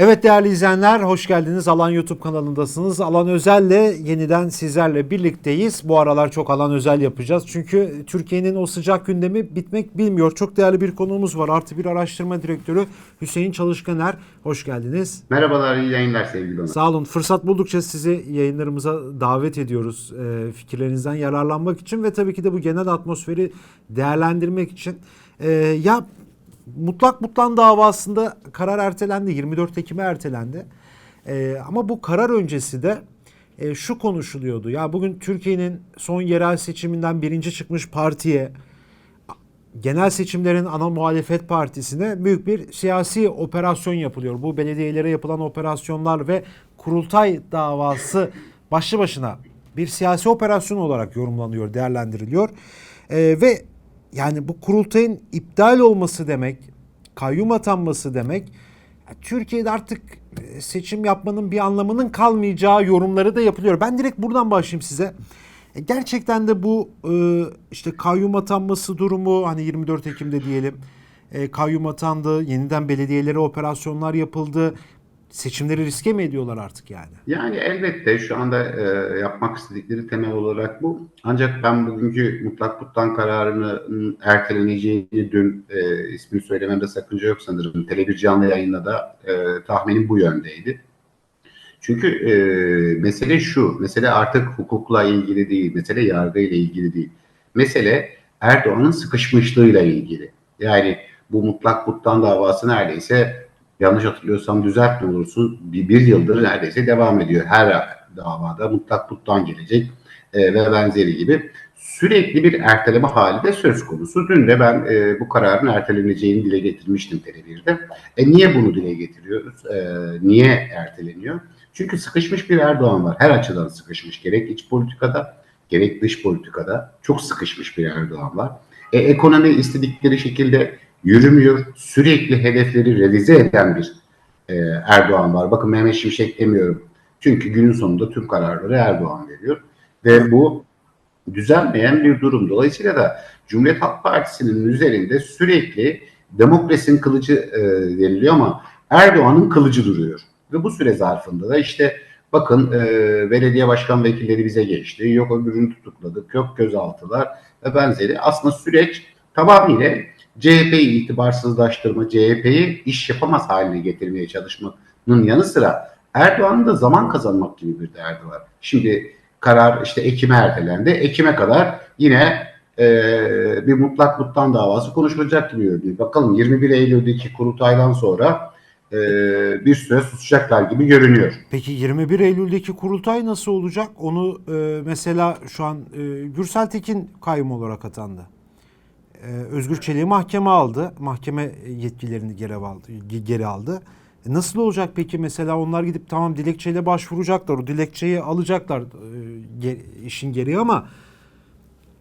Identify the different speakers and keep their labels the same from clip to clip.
Speaker 1: Evet değerli izleyenler hoş geldiniz. Alan YouTube kanalındasınız. Alan Özel'le yeniden sizlerle birlikteyiz. Bu aralar çok Alan Özel yapacağız. Çünkü Türkiye'nin o sıcak gündemi bitmek bilmiyor. Çok değerli bir konuğumuz var. Artı bir araştırma direktörü Hüseyin Çalışkaner. Hoş geldiniz.
Speaker 2: Merhabalar, iyi yayınlar sevgili Onur.
Speaker 1: Sağ olun. Fırsat buldukça sizi yayınlarımıza davet ediyoruz. e, fikirlerinizden yararlanmak için ve tabii ki de bu genel atmosferi değerlendirmek için. E, ya mutlak mutlan davasında karar ertelendi. 24 Ekim'e ertelendi. E, ama bu karar öncesi de e, şu konuşuluyordu. Ya bugün Türkiye'nin son yerel seçiminden birinci çıkmış partiye genel seçimlerin ana muhalefet partisine büyük bir siyasi operasyon yapılıyor. Bu belediyelere yapılan operasyonlar ve kurultay davası başlı başına bir siyasi operasyon olarak yorumlanıyor, değerlendiriliyor. Ee, ve yani bu kurultayın iptal olması demek, kayyum atanması demek, Türkiye'de artık e, seçim yapmanın bir anlamının kalmayacağı yorumları da yapılıyor. Ben direkt buradan başlayayım size. E, Gerçekten de bu e, işte kayyum atanması durumu hani 24 Ekim'de diyelim kayyum atandı, yeniden belediyelere operasyonlar yapıldı. Seçimleri riske mi ediyorlar artık yani?
Speaker 2: Yani elbette şu anda e, yapmak istedikleri temel olarak bu. Ancak ben bugünkü mutlak mutlan kararının erteleneceğini dün e, ismini söylememde sakınca yok sanırım. Tele1 canlı yayında da e, tahminim bu yöndeydi. Çünkü e, mesele şu, mesele artık hukukla ilgili değil, mesele yargıyla ilgili değil. Mesele Erdoğan'ın sıkışmışlığıyla ilgili. Yani bu mutlak mutlan davası neredeyse yanlış hatırlıyorsam düzelt ne olursun bir, bir yıldır neredeyse devam ediyor. Her davada mutlak mutlan gelecek e, ve benzeri gibi sürekli bir erteleme hali de söz konusu. Dün de ben e, bu kararın erteleneceğini dile getirmiştim Tele1'de. E niye bunu dile getiriyoruz? E, niye erteleniyor? Çünkü sıkışmış bir Erdoğan var. Her açıdan sıkışmış. Gerek iç politikada gerek dış politikada çok sıkışmış bir Erdoğan var. E, ekonomi istedikleri şekilde yürümüyor. Sürekli hedefleri revize eden bir e, Erdoğan var. Bakın Mehmet Şimşek demiyorum. Çünkü günün sonunda tüm kararları Erdoğan veriyor. Ve bu düzenmeyen bir durum. Dolayısıyla da Cumhuriyet Halk Partisi'nin üzerinde sürekli demokrasinin kılıcı e, deniliyor ama Erdoğan'ın kılıcı duruyor. Ve bu süre zarfında da işte bakın e, belediye başkan vekilleri bize geçti. Yok öbürünü tutukladık. Yok gözaltılar ve benzeri. Aslında süreç tamamıyla CHP'yi itibarsızlaştırma, CHP'yi iş yapamaz haline getirmeye çalışmanın yanı sıra Erdoğan'ın da zaman kazanmak gibi bir derdi var. Şimdi karar işte Ekim'e ertelendi. Ekim'e kadar yine e, bir mutlak mutlan davası konuşulacak gibi görünüyor. Bakalım 21 Eylül'deki kurultaydan sonra e, bir süre susacaklar gibi görünüyor.
Speaker 1: Peki 21 Eylül'deki kurultay nasıl olacak? Onu e, mesela şu an e, Gürsel Tekin kayyum olarak atandı. E, Özgür Çelik'i mahkeme aldı. Mahkeme yetkilerini geri aldı. Geri aldı. E, nasıl olacak peki mesela onlar gidip tamam dilekçeyle başvuracaklar. O dilekçeyi alacaklar e, ge- işin geri ama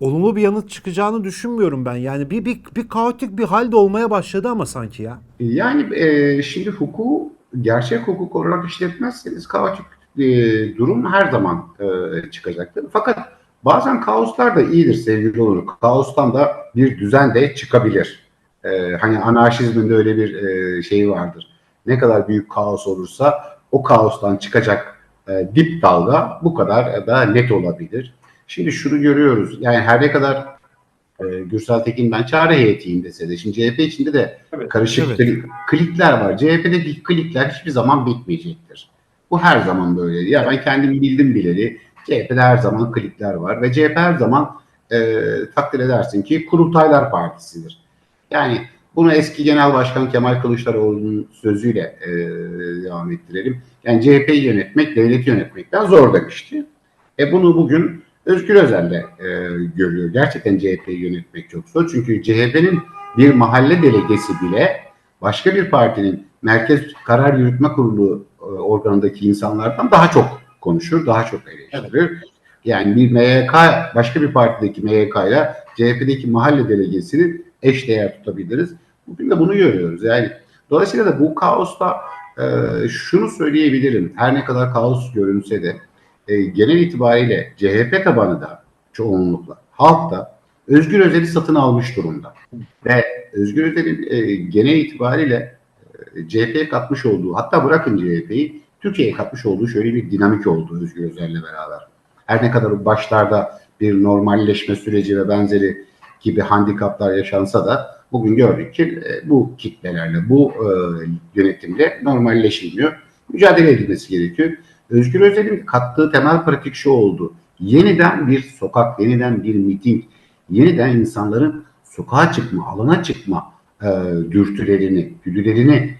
Speaker 1: olumlu bir yanıt çıkacağını düşünmüyorum ben. Yani bir bir, bir kaotik bir halde olmaya başladı ama sanki ya.
Speaker 2: Yani e, şimdi hukuku gerçek hukuk olarak işletmezseniz kaotik e, durum her zaman e, çıkacaktır. Fakat bazen kaoslar da iyidir sevgili olur. Kaostan da bir düzen de çıkabilir. E, hani anarşizmin de öyle bir e, şeyi vardır. Ne kadar büyük kaos olursa o kaostan çıkacak e, dip dalga bu kadar da net olabilir. Şimdi şunu görüyoruz. Yani her ne kadar e, Gürsel Tekin ben çare heyetiyim dese de şimdi CHP içinde de karışık
Speaker 1: Evet.
Speaker 2: klik- klikler var. CHP'deki klikler hiçbir zaman bitmeyecektir. Bu her zaman böyle. Ya ben kendim bildim bileli CHP'de her zaman klikler var ve CHP her zaman e, takdir edersin ki kurultaylar partisidir. Yani bunu eski Genel Başkan Kemal Kılıçdaroğlu'nun sözüyle e, devam ettirelim. Yani CHP'yi yönetmek, devleti yönetmekten zor demişti. E bunu bugün Özgür Özel de e, görüyor. Gerçekten CHP'yi yönetmek çok zor. Çünkü CHP'nin bir mahalle delegesi bile başka bir partinin merkez karar yürütme kurulu e, organındaki insanlardan daha çok konuşur, daha çok eleştirir. Yani bir MYK, başka bir partideki MYK ile CHP'deki mahalle delegesini eşdeğer tutabiliriz. Bugün de bunu görüyoruz. Yani dolayısıyla da bu kaosta e, şunu söyleyebilirim. Her ne kadar kaos görünse de e, genel itibariyle CHP tabanı da çoğunlukla halk da Özgür Özel'i satın almış durumda. Ve Özgür Özel'in e, genel itibariyle e, CHP'ye katmış olduğu, hatta bırakın CHP'yi, Türkiye'ye katmış olduğu şöyle bir dinamik oldu Özgür Özel'le beraber. Her ne kadar başlarda bir normalleşme süreci ve benzeri gibi handikaplar yaşansa da bugün gördük ki e, bu kitlelerle, bu e, yönetimle normalleşilmiyor. Mücadele edilmesi gerekiyor. Özgür Özel'in kattığı temel pratik şu oldu. Yeniden bir sokak, yeniden bir miting, yeniden insanların sokağa çıkma, alana çıkma e, dürtülerini, güdülerini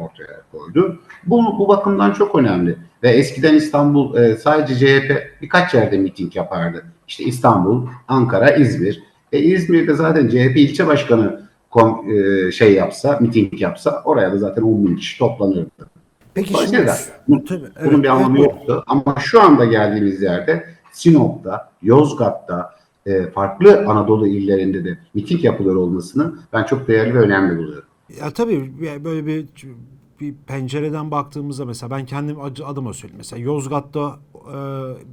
Speaker 2: ortaya koydu. Bu, bu bakımdan çok önemli. Ve eskiden İstanbul e, sadece CHP birkaç yerde miting yapardı. İşte İstanbul, Ankara, İzmir. E, İzmir'de zaten CHP ilçe başkanı kom, e, şey yapsa, miting yapsa oraya da zaten 10 bin kişi toplanırdı.
Speaker 1: Peki şimdi
Speaker 2: bunun,
Speaker 1: Tabii,
Speaker 2: bunun
Speaker 1: evet,
Speaker 2: bir anlamı
Speaker 1: evet.
Speaker 2: yoktu. Ama şu anda geldiğimiz yerde Sinop'ta, Yozgat'ta, e, farklı Anadolu illerinde de miting yapılıyor olmasını ben çok değerli ve önemli buluyorum.
Speaker 1: Ya tabii böyle bir bir pencereden baktığımızda mesela ben kendim ad- adıma söyleyeyim. Mesela Yozgat'ta e,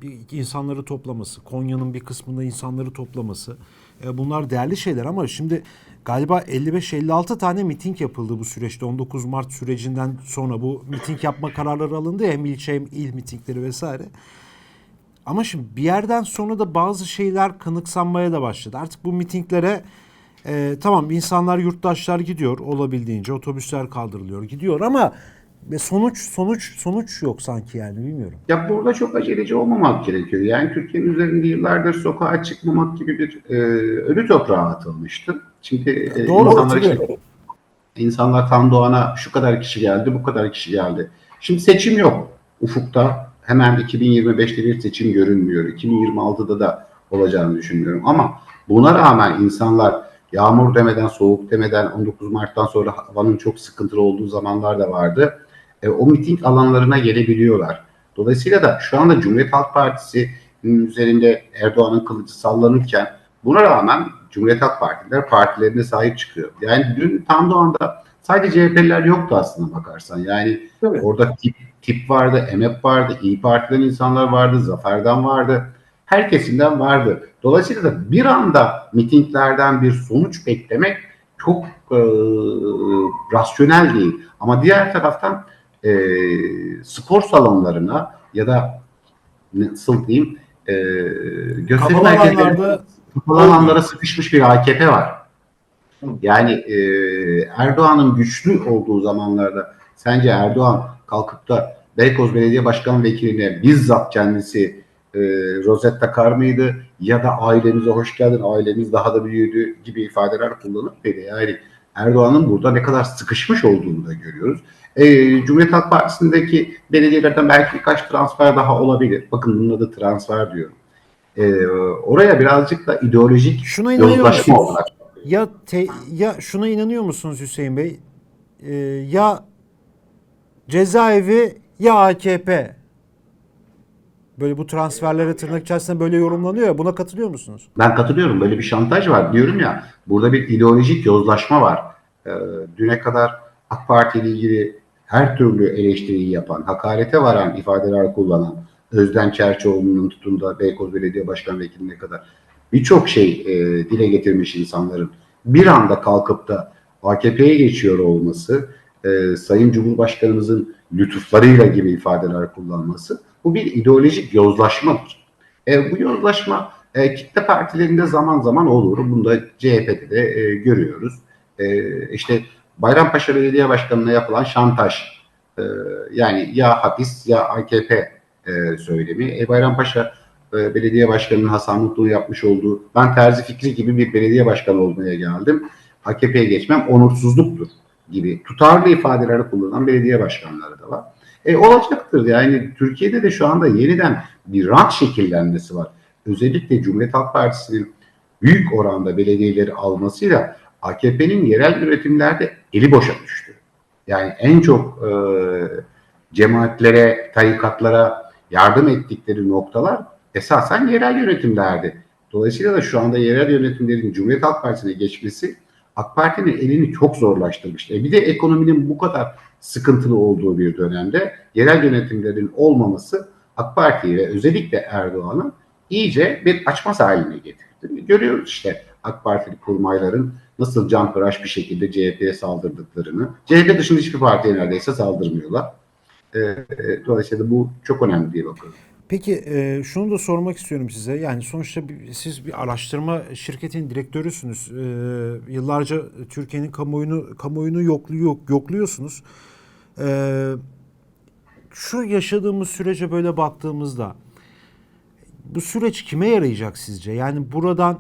Speaker 1: bir insanları toplaması, Konya'nın bir kısmında insanları toplaması. e, bunlar değerli şeyler ama şimdi galiba 55-56 tane miting yapıldı bu süreçte. 19 Mart sürecinden sonra bu miting yapma kararları alındı ya hem ilçe hem il mitingleri vesaire. Ama şimdi bir yerden sonra da bazı şeyler kanıksanmaya da başladı. Artık bu mitinglere e, tamam insanlar yurttaşlar gidiyor olabildiğince otobüsler kaldırılıyor gidiyor ama ve sonuç sonuç sonuç yok sanki yani bilmiyorum.
Speaker 2: Ya burada çok aceleci olmamak gerekiyor. Yani Türkiye'nin üzerinde yıllardır sokağa çıkmamak gibi bir e, ölü toprağa atılmıştı. Şimdi e,
Speaker 1: Doğru,
Speaker 2: insanlar,
Speaker 1: hatırlıyorum.
Speaker 2: insanlar tam doğana şu kadar kişi geldi, bu kadar kişi geldi. Şimdi seçim yok ufukta. Hemen 2025'te bir seçim görünmüyor. 2026'da da olacağını düşünmüyorum. Ama buna rağmen insanlar yağmur demeden, soğuk demeden 19 Mart'tan sonra havanın çok sıkıntılı olduğu zamanlar da vardı. E, o miting alanlarına gelebiliyorlar. Dolayısıyla da şu anda Cumhuriyet Halk Partisi'nin üzerinde Erdoğan'ın kılıcı sallanırken buna rağmen Cumhuriyet Halk Partiler partilerine sahip çıkıyor. Yani dün tam Doğan'da sadece CHP'liler yoktu aslında bakarsan. Yani
Speaker 3: Tabii.
Speaker 2: orada tip, tip vardı, EMEP vardı, İyi Parti'den insanlar vardı, Zafer'den vardı. Her kesimden vardı. Dolayısıyla da bir anda mitinglerden bir sonuç beklemek çok e, rasyonel değil. Ama diğer taraftan e, spor salonlarına ya da nasıl diyeyim e, gösteri
Speaker 1: alanlarda
Speaker 2: kapalı alanlara sıkışmış bir AKP var. Yani e, Erdoğan'ın güçlü olduğu zamanlarda sence Erdoğan kalkıp da Beykoz Belediye Başkan Vekiline bizzat kendisi e, rozet takar mıydı? Ya da ailemize hoş geldin, ailemiz daha da büyüdü gibi ifadeler kullanıp dedi. Yani Erdoğan'ın burada ne kadar sıkışmış olduğunu da görüyoruz. E, Cumhuriyet Halk Partisi'ndeki belediyelerden belki birkaç transfer daha olabilir. Bakın bunun adı transfer diyorum. E, oraya birazcık da ideolojik
Speaker 1: şuna
Speaker 2: yozlaşma olarak
Speaker 1: Ya te- ya şuna inanıyor musunuz Hüseyin Bey? Ee, ya cezaevi ya AKP. Böyle bu transferlere tırnak içerisinde böyle yorumlanıyor ya buna katılıyor musunuz?
Speaker 2: Ben katılıyorum. Böyle bir şantaj var. Diyorum ya burada bir ideolojik yozlaşma var. Ee, düne kadar AK Parti ile ilgili her türlü eleştiriyi yapan, hakarete varan ifadeler kullanan, Özden Çerçioğlu'nun tutun da Beykoz Belediye Başkan Vekiline kadar birçok şey e, dile getirmiş insanların bir anda kalkıp da AKP'ye geçiyor olması, e, Sayın Cumhurbaşkanımızın lütuflarıyla gibi ifadeler kullanması bu bir ideolojik yozlaşmadır. E, bu yozlaşma e, kitle partilerinde zaman zaman olur. Bunu da CHP'de de e, görüyoruz. E, işte Bayrampaşa Belediye Başkanı'na yapılan şantaj. E, yani ya hapis ya AKP e, söylemi. E, Bayrampaşa e, Belediye Başkanı'nın Hasan Mutlu'nun yapmış olduğu ben Terzi Fikri gibi bir belediye başkanı olmaya geldim. AKP'ye geçmem onursuzluktur gibi tutarlı ifadeleri kullanan belediye başkanları da var. E, olacaktır. Yani Türkiye'de de şu anda yeniden bir rant şekillenmesi var. Özellikle Cumhuriyet Halk Partisi'nin büyük oranda belediyeleri almasıyla AKP'nin yerel yönetimlerde eli boşa düştü. Yani en çok e, cemaatlere, tarikatlara yardım ettikleri noktalar esasen yerel yönetimlerdi. Dolayısıyla da şu anda yerel yönetimlerin Cumhuriyet Halk Partisi'ne geçmesi AK Parti'nin elini çok zorlaştırmıştı. E bir de ekonominin bu kadar sıkıntılı olduğu bir dönemde yerel yönetimlerin olmaması AK Parti'yi ve özellikle Erdoğan'ı iyice bir açmaz haline getirdi. Görüyoruz işte AK Partili kurmayların nasıl canpıraş bir şekilde CHP'ye saldırdıklarını, CHP dışında hiçbir partiye neredeyse saldırmıyorlar. E, e, dolayısıyla bu çok önemli diye bakıyorum.
Speaker 1: Peki e, şunu da sormak istiyorum size. Yani sonuçta bir- siz bir araştırma şirketinin direktörüsünüz. E, yıllarca Türkiye'nin kamuoyunu kamuoyunu yokluyor, yokluyorsunuz. E, şu yaşadığımız sürece böyle baktığımızda bu süreç kime yarayacak sizce? Yani buradan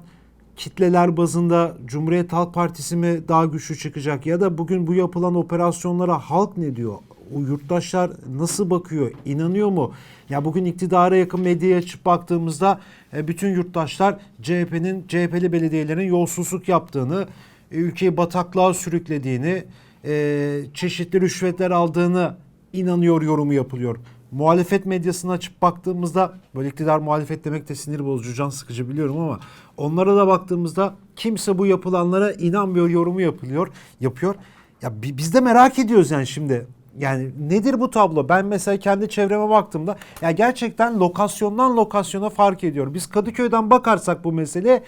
Speaker 1: kitleler bazında Cumhuriyet Halk Partisi mi daha güçlü çıkacak ya da bugün bu yapılan operasyonlara halk ne diyor? O yurttaşlar nasıl bakıyor? İnanıyor mu? Ya bugün iktidara yakın medyaya açıp baktığımızda e, bütün yurttaşlar CHP'nin CHP'li belediyelerin yolsuzluk yaptığını, e, ülkeyi bataklığa sürüklediğini, e, çeşitli rüşvetler aldığını inanıyor yorumu yapılıyor. Muhalefet medyasını açıp baktığımızda böyle iktidar muhalefet demek de sinir bozucu, can sıkıcı biliyorum ama onlara da baktığımızda kimse bu yapılanlara inanmıyor yorumu yapılıyor, yapıyor. Ya bi- biz de merak ediyoruz yani şimdi. Yani nedir bu tablo? Ben mesela kendi çevreme baktığımda ya gerçekten lokasyondan lokasyona fark ediyor. Biz Kadıköy'den bakarsak bu meseleye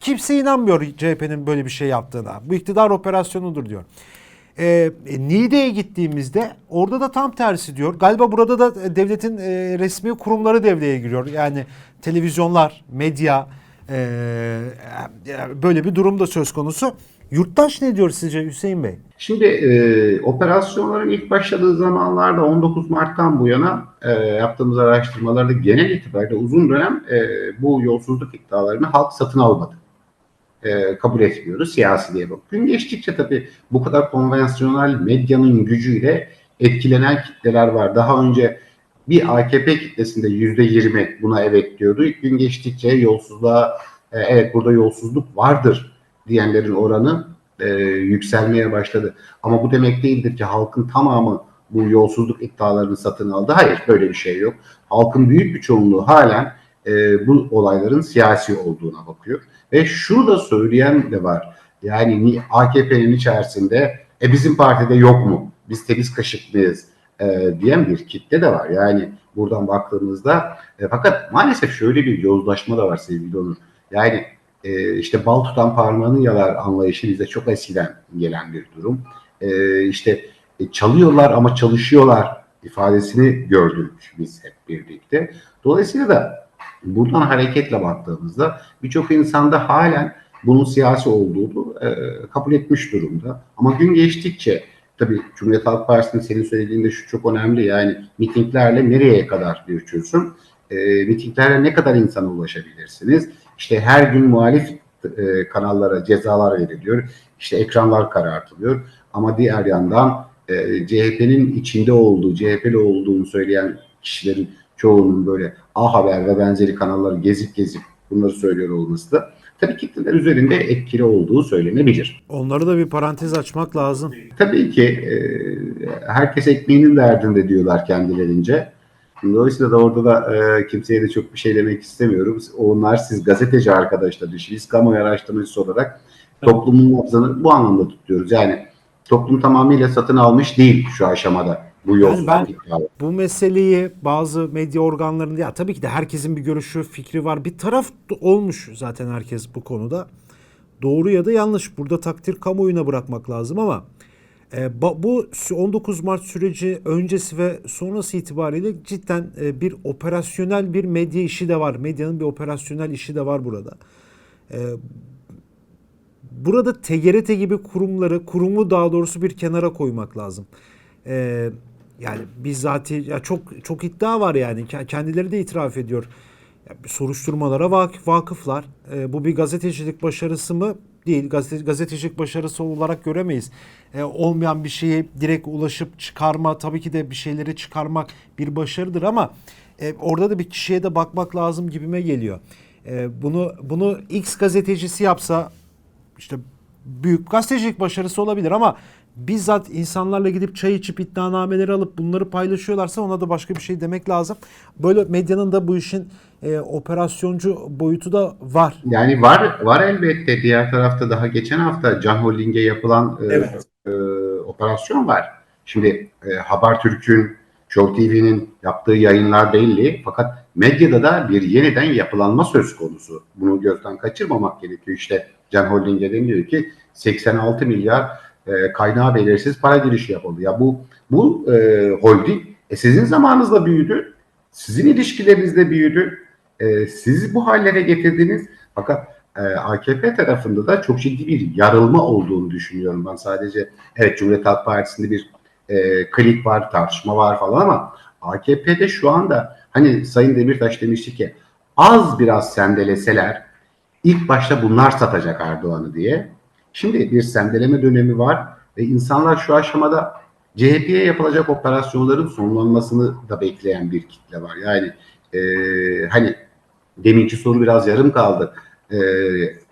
Speaker 1: kimse inanmıyor CHP'nin böyle bir şey yaptığına. Bu iktidar operasyonudur diyor. E, e, Niğde'ye gittiğimizde orada da tam tersi diyor. Galiba burada da devletin e, resmi kurumları devreye giriyor. Yani televizyonlar, medya e, e, böyle bir durum da söz konusu. Yurttaş ne diyor sizce Hüseyin Bey?
Speaker 2: Şimdi e, operasyonların ilk başladığı zamanlarda 19 Mart'tan bu yana e, yaptığımız araştırmalarda genel itibariyle uzun dönem e, bu yolsuzluk iddialarını halk satın almadı. E, kabul etmiyoruz siyasi diye bak. Gün geçtikçe tabii bu kadar konvansiyonel medyanın gücüyle etkilenen kitleler var. Daha önce bir AKP kitlesinde yüzde yirmi buna evet diyordu. Gün geçtikçe yolsuzluğa e, evet burada yolsuzluk vardır diyenlerin oranı e, yükselmeye başladı. Ama bu demek değildir ki halkın tamamı bu yolsuzluk iddialarını satın aldı. Hayır böyle bir şey yok. Halkın büyük bir çoğunluğu halen e, bu olayların siyasi olduğuna bakıyor. Ve şunu da söyleyen de var. Yani ni- AKP'nin içerisinde e bizim partide yok mu? Biz temiz kaşık mıyız? E, diyen bir kitle de var. Yani buradan baktığımızda e, fakat maalesef şöyle bir yozlaşma da var sevgili Onur. Yani e, işte bal tutan parmağını yalar anlayışı bize çok eskiden gelen bir durum. E, işte e, çalıyorlar ama çalışıyorlar ifadesini gördük biz hep birlikte. Dolayısıyla da buradan hareketle baktığımızda birçok insanda halen bunun siyasi olduğunu e, kabul etmiş durumda. Ama gün geçtikçe tabii Cumhuriyet Halk Partisi'nin senin söylediğinde şu çok önemli yani mitinglerle nereye kadar bir çözüm? E, mitinglerle ne kadar insana ulaşabilirsiniz? İşte her gün muhalif e, kanallara cezalar veriliyor. İşte ekranlar karartılıyor. Ama diğer yandan e, CHP'nin içinde olduğu, CHP'li olduğunu söyleyen kişilerin çoğunun böyle A Haber ve benzeri kanalları gezip gezip bunları söylüyor olması da tabii kitleler üzerinde etkili olduğu söylenebilir.
Speaker 1: Onları da bir parantez açmak lazım.
Speaker 2: Tabii ki e, herkes ekmeğinin derdinde diyorlar kendilerince. Dolayısıyla da orada da e, kimseye de çok bir şey demek istemiyorum. Onlar siz gazeteci arkadaşlar. Biz kamuoyu araştırmacısı olarak toplumun nabzını bu anlamda tutuyoruz. Yani toplum tamamıyla satın almış değil şu aşamada bu yolsuzluk
Speaker 1: ben-
Speaker 2: iddiaları.
Speaker 1: Bu meseleyi bazı medya organlarında ya tabii ki de herkesin bir görüşü, fikri var. Bir taraf olmuş zaten herkes bu konuda. Doğru ya da yanlış. Burada takdir kamuoyuna bırakmak lazım ama e, bu sü- 19 Mart süreci öncesi ve sonrası itibariyle cidden e, bir operasyonel bir medya işi de var. Medyanın bir operasyonel işi de var burada. E, burada TGRT gibi kurumları, kurumu daha doğrusu bir kenara koymak lazım. Ee, yani bizzati ya çok çok iddia var yani Ke- kendileri de itiraf ediyor. Ya, soruşturmalara vak- vakıflar. Ee, bu bir gazetecilik başarısı mı? Değil. Gazete, gazetecilik başarısı olarak göremeyiz. Ee, olmayan bir şeyi direkt ulaşıp çıkarma tabii ki de bir şeyleri çıkarmak bir başarıdır ama e, orada da bir kişiye de bakmak lazım gibime geliyor. E, bunu bunu X gazetecisi yapsa işte büyük gazetecilik başarısı olabilir ama bizzat insanlarla gidip çay içip iddianameleri alıp bunları paylaşıyorlarsa ona da başka bir şey demek lazım. Böyle medyanın da bu işin e, operasyoncu boyutu da var.
Speaker 2: Yani var var elbette. Diğer tarafta daha geçen hafta Can Holding'e yapılan e,
Speaker 1: Evet.
Speaker 2: e, operasyon var. Şimdi e, Habertürk'ün, Show TV'nin yaptığı yayınlar belli. Fakat medyada da bir yeniden yapılanma söz konusu. Bunu gözden kaçırmamak gerekiyor. İşte Can Holding'e deniyor ki 86 milyar e, kaynağı belirsiz para girişi yapıldı. Ya bu bu e, holding e, sizin zamanınızda büyüdü. Sizin ilişkilerinizde büyüdü. E, siz bu hallere getirdiniz. Fakat e, AKP tarafında da çok ciddi bir yarılma olduğunu düşünüyorum ben. Sadece evet Cumhuriyet Halk Partisi'nde bir e, klik var, tartışma var falan ama AKP'de şu anda hani Sayın Demirtaş demişti ki az biraz sendeleseler ilk başta bunlar satacak Erdoğan'ı diye. Şimdi bir sendeleme dönemi var ve insanlar şu aşamada CHP'ye yapılacak operasyonların sonlanmasını da bekleyen bir kitle var. Yani e, hani deminki soru biraz yarım kaldı. E,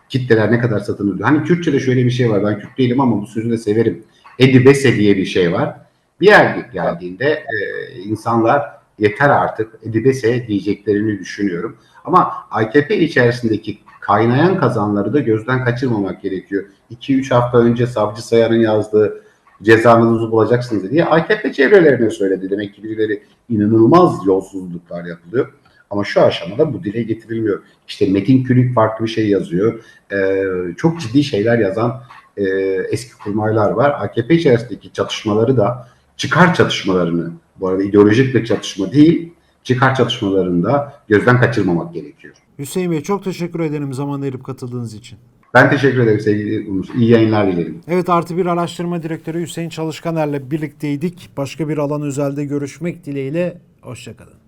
Speaker 2: kitleler ne kadar satın alıyor? Hani Kürtçe'de şöyle bir şey var. Ben Kürt değilim ama bu sözü de severim. Edibese diye bir şey var. Bir yer geldiğinde e, insanlar yeter artık Edibese diyeceklerini düşünüyorum. Ama AKP içerisindeki kaynayan kazanları da gözden kaçırmamak gerekiyor. 2-3 hafta önce Savcı Sayar'ın yazdığı cezanızı bulacaksınız diye AKP çevrelerine söyledi. Demek ki birileri inanılmaz yolsuzluklar yapılıyor. Ama şu aşamada bu dile getirilmiyor. İşte Metin Külük farklı bir şey yazıyor. Ee, çok ciddi şeyler yazan e, eski kurmaylar var. AKP içerisindeki çatışmaları da çıkar çatışmalarını, bu arada ideolojik bir çatışma değil, çıkar çatışmalarını da gözden kaçırmamak gerekiyor.
Speaker 1: Hüseyin Bey çok teşekkür ederim zaman ayırıp katıldığınız için.
Speaker 2: Ben teşekkür ederim sevgili Umut. İyi yayınlar dilerim.
Speaker 1: Evet Artı Bir Araştırma Direktörü Hüseyin Çalışkaner'le birlikteydik. Başka bir alan özelde görüşmek dileğiyle. Hoşçakalın.